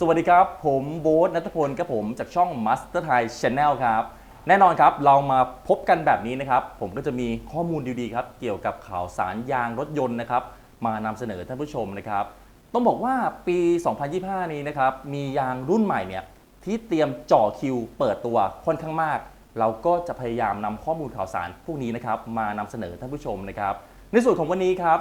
สวัสดีครับ ผมโบ๊ทนัทพลครับผมจากช่อง Master Thai Channel ครับ แน่นอนครับเรามาพบกันแบบนี้นะครับ ผมก็จะมีข้อมูลดีๆครับ เกี่ยวกับข่าวสารยางรถยนต์นะครับ มานำเสนอท่านผู้ชมนะครับ ต้องบอกว่าปี 2025 นี้นะครับ มียางรุ่นใหม่เนี่ยที่เตรียมจ่อคิวเปิดตัวค่อนข้างมาก เราก็จะพยายามนำข้อมูลข่าวสารพวกนี้นะครับ มานำเสนอท่านผู้ชมนะครับ ในส่วนของวันนี้ครับ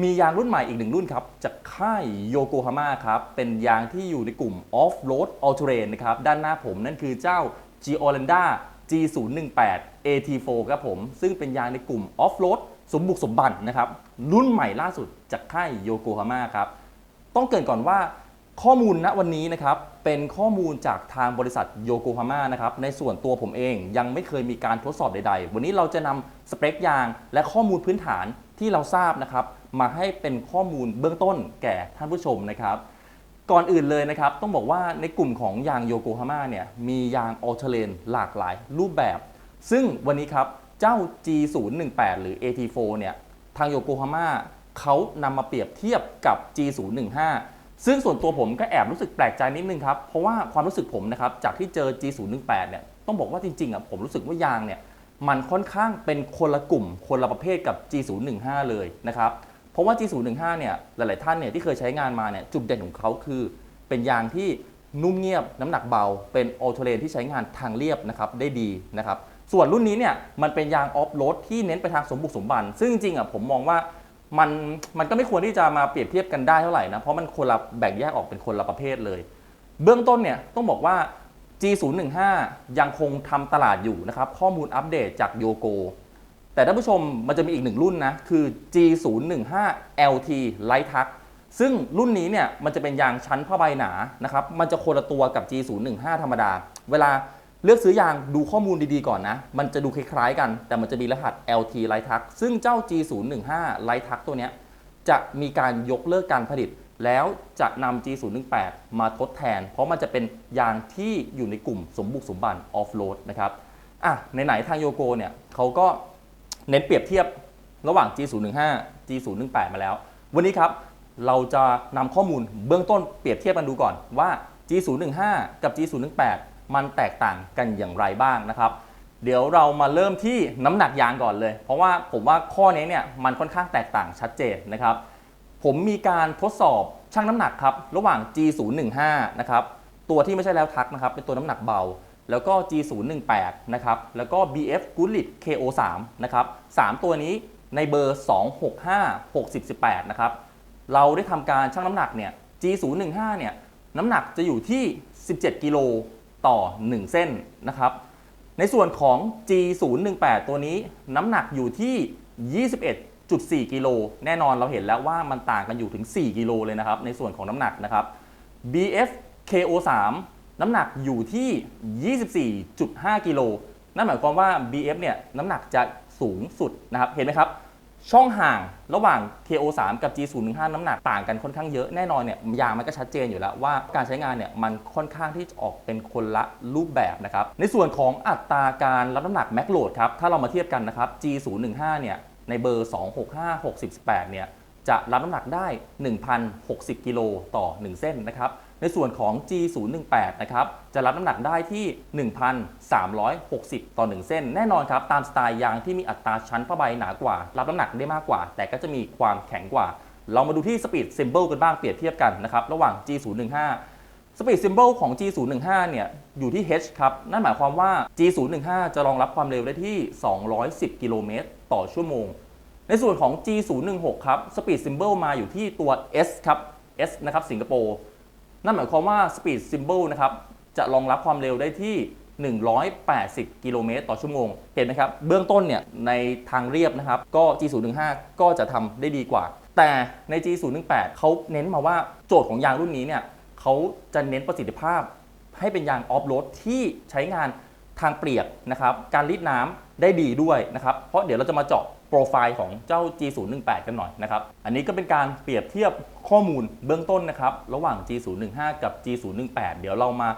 มียางรุ่นใหม่อีกหนึ่งรุ่นครับ จากค่ายโยโกฮาม่าครับ เป็นยางที่อยู่ในกลุ่ม Off Road All Terrain นะครับ ด้านหน้าผมนั่นคือเจ้า g o l a n d a G018 AT4 ครับผม ซึ่งเป็นยางในกลุ่ม Off Road สมบุกสมบันนะครับ รุ่นใหม่ล่าสุดจากค่ายโยโกฮาม่าครับ ต้องเกรินก่อนว่าข้อมูลณวันนี้นะครับ เป็นข้อมูลจากทางบริษัทโยโกฮาม่านะครับ ในส่วนตัวผมเองยังไม่เคยมีการทดสอบใดๆ วันนี้เราจะนำสเปคยางและข้อมูลพื้นฐานที่เราทราบนะครับ มาให้เป็นข้อมูลเบื้องต้นแก่ท่านผู้ชมนะครับ ก่อนอื่นเลยนะครับ ต้องบอกว่าในกลุ่มของยางโยโกฮาม่าเนี่ยมียางออเทเลนหลากหลายรูปแบบ ซึ่งวันนี้ครับเจ้า G018 หรือ AT4 เนี่ยทางโยโกฮาม่าเขานำมาเปรียบเทียบกับ G015 ซึ่งส่วนตัวผมก็แอบรู้สึกแปลกใจนิดนึงครับ เพราะว่าความรู้สึกผมนะครับ จากที่เจอ G018 เนี่ย ต้องบอกว่าจริงๆอะผมรู้สึกว่ายางเนี่ย มันค่อนข้างเป็นคนละกลุ่มคนละประเภทกับ G015 เลยนะครับ เพราะว่า G015 เนี่ยหลาย ๆ ท่านเนี่ยที่เคยใช้งานมาเนี่ยจุดเด่นของเขาคือ เป็นยางที่นุ่มเงียบน้ำหนักเบา เป็นออโตเลนที่ใช้งานทางเรียบนะครับได้ดีนะครับส่วนรุ่นนี้เนี่ยมันเป็นยางออฟโรดที่เน้นไปทางสมบุกสมบัน ซึ่งจริงๆอะผมมองว่ามันมันก็ไม่ควรที่จะมาเปรียบเทียบกันได้เท่าไหร่นะเพราะมันคนละแบ่งแยกออกเป็นคนละประเภทเลย เบื้องต้นเนี่ยต้องบอกว่า G015 ยังคงทำตลาดอยู่นะครับข้อมูลอัปเดตจากโยโก แต่ท่านผู้ชมมันจะมีอีกหนึ่งรุ่นนะ คือ G015 LT Light Tuck ซึ่งรุ่นนี้เนี่ยมันจะเป็นยางชั้นผ้าใบหนานะครับ มันจะคนละตัวกับ G015 ธรรมดา เวลาเลือกซื้อยางดูข้อมูลดีๆก่อนนะ มันจะดูคล้ายๆกัน แต่มันจะมีรหัส LT Light Tuck ซึ่งเจ้า G015 Light Tuck ตัวเนี้ยจะมีการยกเลิกการผลิต แล้วจะนำ G018 มาทดแทน เพราะมันจะเป็นยางที่อยู่ในกลุ่มสมบุกสมบัน off road นะครับ อะไหนๆทางโยโกเนี่ยเขาก็ เน้นเปรียบเทียบระหว่าง G015 G018 มาแล้ว วันนี้ครับเราจะนำข้อมูลเบื้องต้นเปรียบเทียบกันดูก่อนว่า G015 กับ G018 มันแตกต่างกันอย่างไรบ้างนะครับ เดี๋ยวเรามาเริ่มที่น้ำหนักยางก่อนเลย เพราะว่าผมว่าข้อนี้เนี่ยมันค่อนข้างแตกต่างชัดเจนนะครับ ผมมีการทดสอบชั่งน้ำหนักครับระหว่าง G015 นะครับตัวที่ไม่ใช่แล้วทักนะครับเป็นตัวน้ำหนักเบา แล้วก็ G018 นะครับ แล้วก็ BF g o o d l i t KO3 นะครับ 3 ตัวนี้ในเบอร์ 265 60 18 นะครับ เราได้ทำการชั่งน้ำหนักเนี่ย G015 เนี่ยน้ำหนักจะอยู่ที่ 17 กิโลต่อ 1 เส้นนะครับ ในส่วนของ G018 ตัวนี้น้ำหนักอยู่ที่ 21.4 กิโลแน่นอนเราเห็นแล้วว่ามันต่างกันอยู่ถึง 4 กิโลเลยนะครับ ในส่วนของน้ำหนักนะครับ BF KO3 น้ำหนักอยู่ที่ 24.5 กิโลนั่นหมายความว่า BF เนี่ยน้ำหนักจะสูงสุดนะครับ เห็นไหมครับ ช่องห่างระหว่าง KO3 กับ G015 น้ำหนักต่างกันค่อนข้างเยอะ แน่นอนเนี่ยยางมันก็ชัดเจนอยู่แล้วว่าการใช้งานเนี่ยมันค่อนข้างที่จะออกเป็นคนละรูปแบบนะครับ ในส่วนของอัตราการรับน้ำหนักแม็กโหลดครับ ถ้าเรามาเทียบกันนะครับ G015 เนี่ยในเบอร์ 265 68 เนี่ยจะรับน้ำหนักได้ 1,060 กิโลต่อ 1 เส้นนะครับ ในส่วนของ G018 นะครับจะรับน้ำหนักได้ที่ 1,360 ต่อ 1 เส้น แน่นอนครับตามสไตล์ยางที่มีอัตราชั้นผ้าใบหนากว่า รับน้ำหนักได้มากกว่า แต่ก็จะมีความแข็งกว่า เรามาดูที่ Speed Symbol กันบ้างเปรียบเทียบกันนะครับระหว่าง G015 Speed Symbol ของ G015 เนี่ยอยู่ที่ H ครับนั่นหมายความว่า G015 จะรองรับความเร็วได้ที่ 210 กิโลเมตรต่อชั่วโมง ในส่วนของ G016 ครับ Speed Symbol มาอยู่ที่ตัว S ครับ S นะครับสิงคโปร์ นั่นหมายความว่า Speed Symbol นะครับจะรองรับความเร็วได้ที่ 180 กิโลเมตรต่อชั่วโมง เห็นไหมครับ เบื้องต้นเนี่ยในทางเรียบนะครับ ก็ G015 ก็จะทำได้ดีกว่า แต่ใน G018 เขาเน้นมาว่าโจทย์ของยางรุ่นนี้เนี่ยเขาจะเน้นประสิทธิภาพ ให้เป็นยางออฟโรดที่ใช้งานทางเปียกนะครับ การรีดน้ำได้ดีด้วยนะครับ เพราะเดี๋ยวเราจะมาเจาะ โปรไฟล์ของเจ้า G018 กันหน่อยนะครับ อันนี้ก็เป็นการเปรียบเทียบข้อมูลเบื้องต้นนะครับ ระหว่าง G015 กับ G018 เดี๋ยวเรามา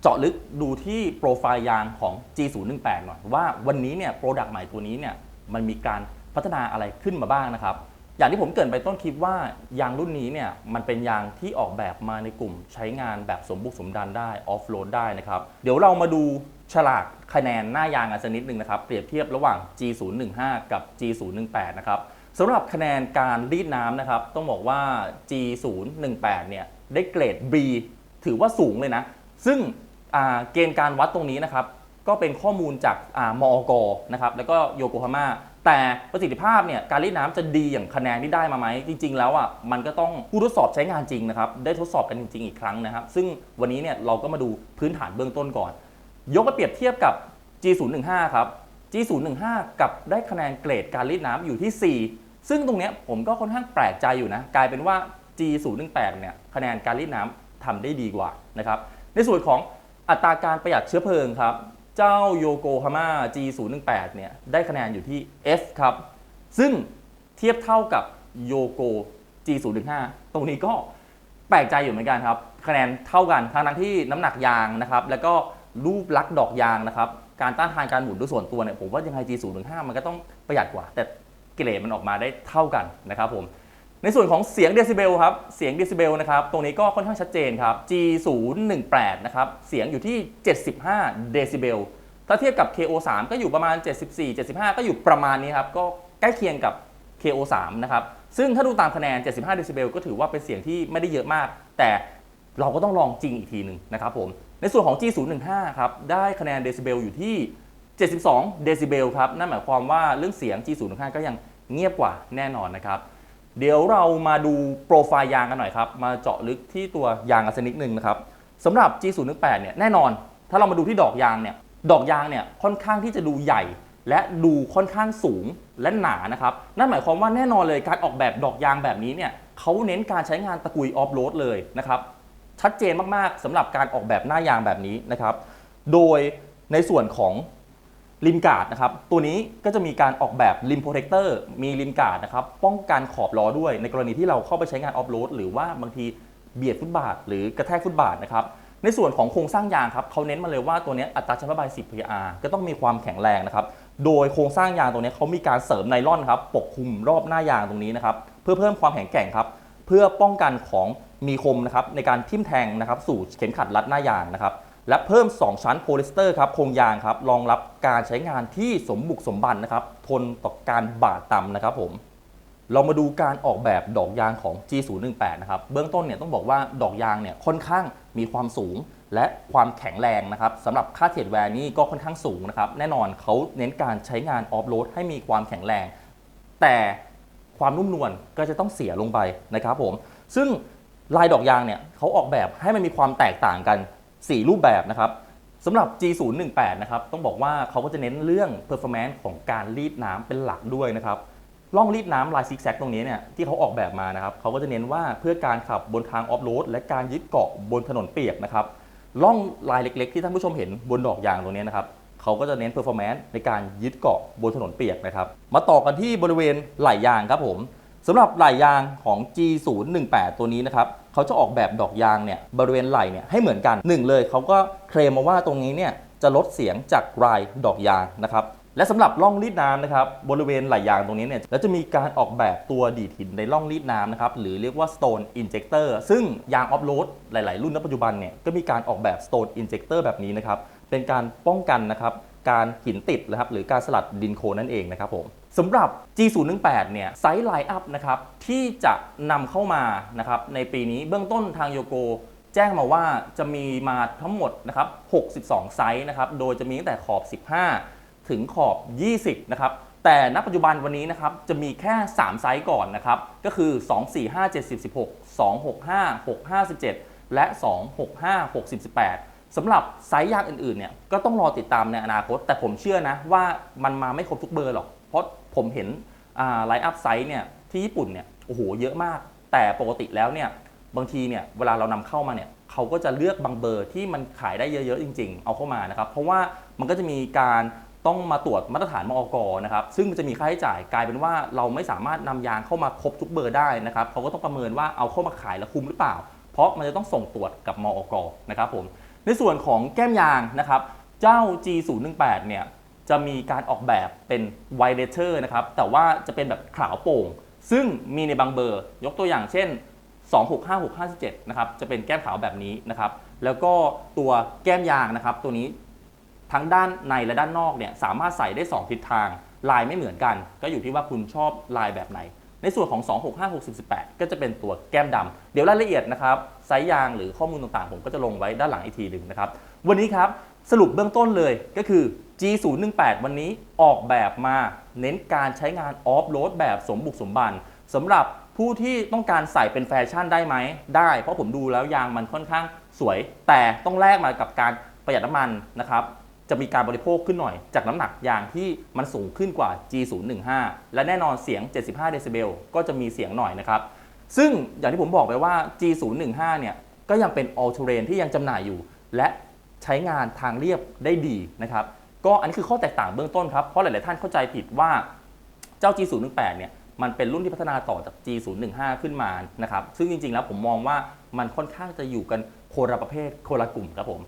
เจาะลึกดูที่โปรไฟล์ยางของ G018 หน่อย ว่าวันนี้เนี่ยโปรดักต์ใหม่ตัวนี้เนี่ยมันมีการพัฒนาอะไรขึ้นมาบ้างนะครับ อย่างที่ผมเกรินไปต้นคลิปว่ายางรุ่นนี้เนี่ยมันเป็นยางที่ออกแบบมาในกลุ่มใช้งานแบบสมบุกสมดันได้ออฟโรดได้นะครับ เดี๋ยวเรามาดูฉลาก คะแนนหน้ายางกันสักนิดหนึ่งนะครับ เปรียบเทียบระหว่าง G015 กับ G018 นะครับสำหรับคะแนนการรีดน้ำนะครับ ต้องบอกว่า G018 เนี่ยได้เกรด B ถือว่าสูงเลยนะ ซึ่งเกณฑ์การวัดตรงนี้นะครับ ก็เป็นข้อมูลจากมอกนะครับแล้วก็โยโกฮาม่าแต่ประสิทธิภาพเนี่ยการรีดน้ำจะดีอย่างคะแนนที่ได้มาไหม จริง ๆ แล้วอะมันก็ต้องผู้ทดสอบใช้งานจริงนะครับ ได้ทดสอบกันจริง ๆ อีกครั้งนะครับ ซึ่งวันนี้เนี่ยเราก็มาดูพื้นฐานเบื้องต้นก่อน ยกมาเปรียบเทียบกับ G015 ครับ G015 กับได้คะแนนเกรดการรีดน้ำอยู่ที่ 4 ซึ่งตรงเนี้ยผมก็ค่อนข้างแปลกใจอยู่นะ กลายเป็นว่า G018 เนี่ยคะแนนการรีดน้ำทำได้ดีกว่านะครับ ในส่วนของอัตราการประหยัดเชื้อเพลิงครับ เจ้าโยโกฮาม่า G018 เนี่ยได้คะแนนอยู่ที่ F ครับ ซึ่งเทียบเท่ากับโยโก G015 ตรงนี้ก็แปลกใจอยู่เหมือนกันครับ คะแนนเท่ากันทั้งทั้งที่น้ำหนักยางนะครับ แล้วก็ รูปลักษณ์ดอกยางนะครับ การต้านทานการหมุนด้วยส่วนตัวเนี่ยผมว่ายังไง G015 มันก็ต้องประหยัดกว่า แต่เกรดมันออกมาได้เท่ากันนะครับผมในส่วนของเสียงเดซิเบลครับ เสียงเดซิเบลนะครับ ตรงนี้ก็ค่อนข้างชัดเจนครับ G018 นะครับ เสียงอยู่ที่ 75 เดซิเบล ถ้าเทียบกับ KO3 ก็อยู่ประมาณ 74 75 ก็อยู่ประมาณนี้ครับ ก็ใกล้เคียงกับ KO3 นะครับ ซึ่งถ้าดูตามคะแนน 75 เดซิเบลก็ถือว่าเป็นเสียงที่ไม่ได้เยอะมาก แต่เราก็ต้องลองจริงอีกทีหนึ่งนะครับผม ในส่วนของ G015 ครับได้คะแนนเดซิเบลอยู่ที่ 72 เดซิเบลครับนั่นหมายความว่าเรื่องเสียง G015 ก็ยังเงียบกว่าแน่นอนนะครับเดี๋ยวเรามาดูโปรไฟล์ยางกันหน่อยครับ มาเจาะลึกที่ตัวยางกันสักนิดนึงนะครับสำหรับ G018 เนี่ยแน่นอน ถ้าเรามาดูที่ดอกยางเนี่ยดอกยางเนี่ยค่อนข้างที่จะดูใหญ่ และดูค่อนข้างสูงและหนานะครับนั่นหมายความว่าแน่นอนเลยการออกแบบดอกยางแบบนี้เนี่ยเขาเน้นการใช้งานตะกุยออฟโรดเลยนะครับ ชัดเจนมากๆสำหรับการออกแบบหน้ายางแบบนี้นะครับ โดยในส่วนของริมกาดนะครับ ตัวนี้ก็จะมีการออกแบบริมโปรเทคเตอร์มีริมกาดนะครับ ป้องกันขอบล้อด้วยในกรณีที่เราเข้าไปใช้งานออฟโรดหรือว่าบางทีเบียดฟุตบาท หรือกระแทกฟุตบาทนะครับ ในส่วนของโครงสร้างยางครับเขาเน้นมาเลยว่าตัวนี้อัตราชั้นระบาย 10 pr ก็ต้องมีความแข็งแรงนะครับ โดยโครงสร้างยางตัวนี้เขามีการเสริมไนล่อนครับปกคลุมรอบหน้ายางตรงนี้นะครับ เพื่อเพิ่มความแข็งแกร่งครับ เพื่อป้องกันของ มีคมนะครับในการทิ่มแทงนะครับสู่เข็มขัดรัดหน้ายางนะครับและเพิ่ม 2 ชั้นโพลิสเตอร์ครับโครงยางครับรองรับการใช้งานที่สมบุกสมบันนะครับทนต่อการบาดต่ำนะครับผมเรามาดูการออกแบบดอกยางของ G018 นะครับเบื้องต้นเนี่ยต้องบอกว่าดอกยางเนี่ยค่อนข้างมีความสูง และความแข็งแรงนะครับสำหรับค่าเทียดแวร์นี่ก็ค่อนข้างสูงนะครับแน่นอนเขาเน้นการใช้งานออฟโรดให้มีความแข็งแรง แต่ความนุ่มนวลก็จะต้องเสียลงไปนะครับผมซึ่ง ลายดอกยางเนี่ยเขาออกแบบให้มันมีความแตกต่างกัน 4 รูปแบบนะครับสำหรับ G018 นะครับต้องบอกว่าเขาก็จะเน้นเรื่อง performance ของการรีดน้ำเป็นหลักด้วยนะครับล่องรีดน้ำลายซิกแซกตรงนี้เนี่ยที่เขาออกแบบมานะครับเขาก็จะเน้นว่าเพื่อการขับบนทางออฟโรดและการยึดเกาะบนถนนเปียกนะครับล่องลายเล็ก ๆ ที่ท่านผู้ชมเห็นบนดอกยางตรงนี้นะครับเขาก็จะเน้นเพอร์ฟอร์แมนซ์ในการยึดเกาะบนถนนเปียกนะครับ มาต่อกันที่บริเวณไหล่ยางครับผม สำหรับไหล่ยางของ G018 ตัวนี้นะครับเขาจะออกแบบดอกยางเนี่ยบริเวณไหล่เนี่ยให้เหมือนกันหนึ่งเลยเขาก็เคลมมาว่าตรงนี้เนี่ยจะลดเสียงจากรายดอกยางนะครับและสำหรับร่องรีดน้ำนะครับบริเวณไหล่ยางตรงนี้เนี่ยแล้วจะมีการออกแบบตัวดีดหินในร่องรีดน้ำนะครับหรือเรียกว่า stone injector ซึ่งยางออฟโรดหลาย ๆ รุ่นณปัจจุบันเนี่ยก็มีการออกแบบ stone injector แบบนี้นะครับเป็นการป้องกันนะครับการหินติดนะครับหรือการสลัดดินโคลนนั่นเองนะครับผม สำหรับ G018 เนี่ยไซส์ไลน์อัพนะครับที่จะนำเข้ามานะครับในปีนี้เบื้องต้นทางโยโกแจ้งมาว่าจะมีมาทั้งหมดนะครับ62 ไซส์นะครับโดยจะมีตั้งแต่ขอบ 15 ถึงขอบ 20 นะครับแต่ณปัจจุบันวันนี้นะครับจะมีแค่ 3 ไซส์ก่อนนะครับก็คือ 2 4 5 7 10 16 2 6 5 6 5 17 และ 2 6 5 6 10 18สำหรับไซส์ยางอื่นๆเนี่ยก็ต้องรอติดตามในอนาคต แต่ผมเชื่อนะว่ามันมาไม่ครบทุกเบอร์หรอกเพราะ ผมเห็นไลน์อัพไซส์เนี่ยที่ญี่ปุ่นเนี่ยโอ้โหเยอะมาก แต่ปกติแล้วเนี่ยบางทีเนี่ยเวลาเรานำเข้ามาเนี่ยเขาก็จะเลือกบางเบอร์ที่มันขายได้เยอะๆจริง ๆ เอาเข้ามานะครับ เพราะว่ามันก็จะมีการต้องมาตรวจมาตรฐานมอกนะครับ ซึ่งมันจะมีค่าใช้จ่ายกลายเป็นว่าเราไม่สามารถนำยางเข้ามาครบทุกเบอร์ได้นะครับเขาก็ต้องประเมินว่าเอาเข้ามาขายแล้วคุ้มหรือเปล่า เพราะมันจะต้องส่งตรวจกับมอกนะครับผมในส่วนของแก้มยางนะครับ เจ้า G018 เนี่ย จะมีการออกแบบเป็นไวเลเชอร์นะครับ แต่ว่าจะเป็นแบบขาวโป่ง ซึ่งมีในบางเบอร์ ยกตัวอย่างเช่น 265657 นะครับ จะเป็นแก้มขาวแบบนี้นะครับ แล้วก็ตัวแก้มยางนะครับ ตัวนี้ทั้งด้านในและด้านนอกเนี่ยสามารถใส่ได้ 2 ทิศทาง ลายไม่เหมือนกัน ก็อยู่ที่ว่าคุณชอบลายแบบไหน ในส่วนของ 265618 ก็จะเป็นตัวแก้มดำเดี๋ยวรายละเอียดนะครับไซส์ยางหรือข้อมูลต่างๆ ผมก็จะลงไว้ด้านหลังอีกทีหนึ่งนะครับ วันนี้ครับสรุปเบื้องต้นเลยก็คือ G018 วันนี้ออกแบบมาเน้นการใช้งานออฟโรดแบบสมบุกสมบันสำหรับผู้ที่ต้องการใส่เป็นแฟชั่นได้ไหม ได้ เพราะผมดูแล้วยางมันค่อนข้างสวย แต่ต้องแลกมากับการประหยัดน้ำมันนะครับ จะมีการบริโภคขึ้นหน่อย จากน้ำหนักยางที่มันสูงขึ้นกว่า G015 และแน่นอนเสียง 75 เดซิเบลก็จะมีเสียงหน่อยนะครับ ซึ่งอย่างที่ผมบอกไปว่า G015 เนี่ยก็ยังเป็น all terrain ที่ยังจำหน่ายอยู่ และใช้งานทางเรียบได้ดีนะครับ ก็อันนี้คือข้อแตกต่างเบื้องต้นครับ เพราะหลาย ๆ ท่านเข้าใจผิดว่าเจ้า G018 เนี่ยมันเป็นรุ่นที่พัฒนาต่อจาก G015 ขึ้นมานะครับ ซึ่งจริง ๆ แล้วผมมองว่ามันค่อนข้างจะอยู่กันโคนละประเภทโคนละกลุ่มครับผม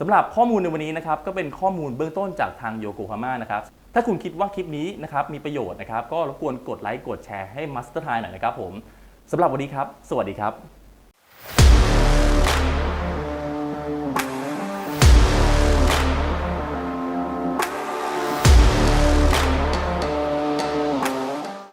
สำหรับข้อมูลในวันนี้นะครับก็เป็นข้อมูลเบื้องต้นจากทางโยโกฮาม่านะครับถ้าคุณคิดว่าคลิปนี้นะครับมีประโยชน์นะครับก็รบกวนกดไลค์กดแชร์ให้มัสเตอร์ไทยหน่อยนะครับผมสำหรับวันนี้ครับ สวัสดีครับ